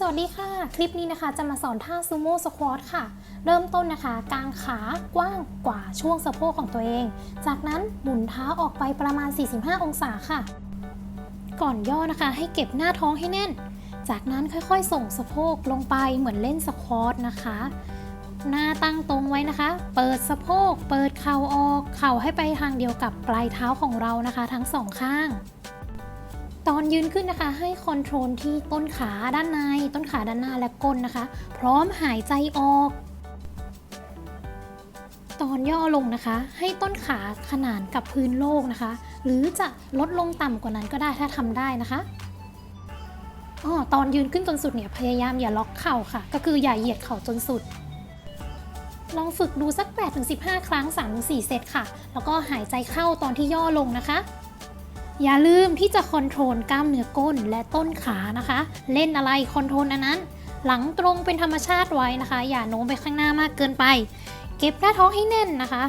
สวัสดีค่ะ คลิปนี้นะคะจะมาสอนท่าซูโม่สควอตค่ะ เริ่มต้นนะคะกางขากว้างกว่าช่วงสะโพกของตัวเอง จากนั้นหมุนเท้าออกไปประมาณ 45 องศาค่ะ ก่อนย่อนะคะ ให้เก็บหน้าท้องให้แน่น จากนั้นค่อยๆ ส่งสะโพกลงไปเหมือนเล่นสควอตนะคะ หน้าตั้งตรงไว้นะคะ เปิดสะโพก เปิดเข่าออก เข่าให้ไปทางเดียวกับปลายเท้าของเรานะคะ ทั้งสองข้าง ตอนยืนขึ้นนะคะ ให้คอนโทรลที่ต้นขาด้านใน ต้นขาด้านหน้าและก้นนะคะ พร้อมหายใจออก ตอนย่อลงนะคะ ให้ต้นขาขนานกับพื้นโลกนะคะ หรือจะลดลงต่ำกว่านั้นก็ได้ถ้าทำได้นะคะอ๋อตอนยืนขึ้นจนสุดเนี่ยพยายามอย่าล็อกเข่าค่ะ ก็คืออย่าเหยียดเข่าจนสุด ลองฝึกดูสัก 8-15 ครั้ง 3-4 เซตค่ะ แล้วก็หายใจเข้าตอนที่ย่อลงนะคะ อย่าลืมที่จะคอนโทรลกล้ามเนื้อก้นและต้นขานะคะ เล่นอะไรคอนโทรลอันนั้น หลังตรงเป็นธรรมชาติไว้นะคะ อย่าโน้มไปข้างหน้ามากเกินไป เก็บหน้าท้องให้แน่นนะคะ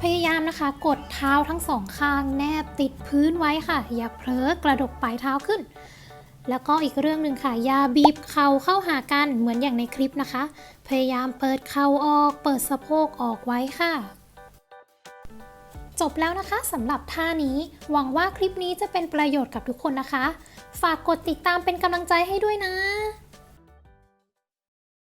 พยายามนะคะ กดเท้าทั้งสองข้างแนบติดพื้นไว้ค่ะ อย่าเผลอกระดกปลายเท้าขึ้น แล้วก็อีกเรื่องหนึ่งค่ะ อย่าบีบเข่าเข้าหากันเหมือนอย่างในคลิปนะคะ พยายามเปิดเข่าออก เปิดสะโพกออกไว้ค่ะ จบแล้วนะคะสำหรับท่านี้ หวังว่าคลิปนี้จะเป็นประโยชน์กับทุกคนนะคะ ฝากกดติดตามเป็นกำลังใจให้ด้วยนะ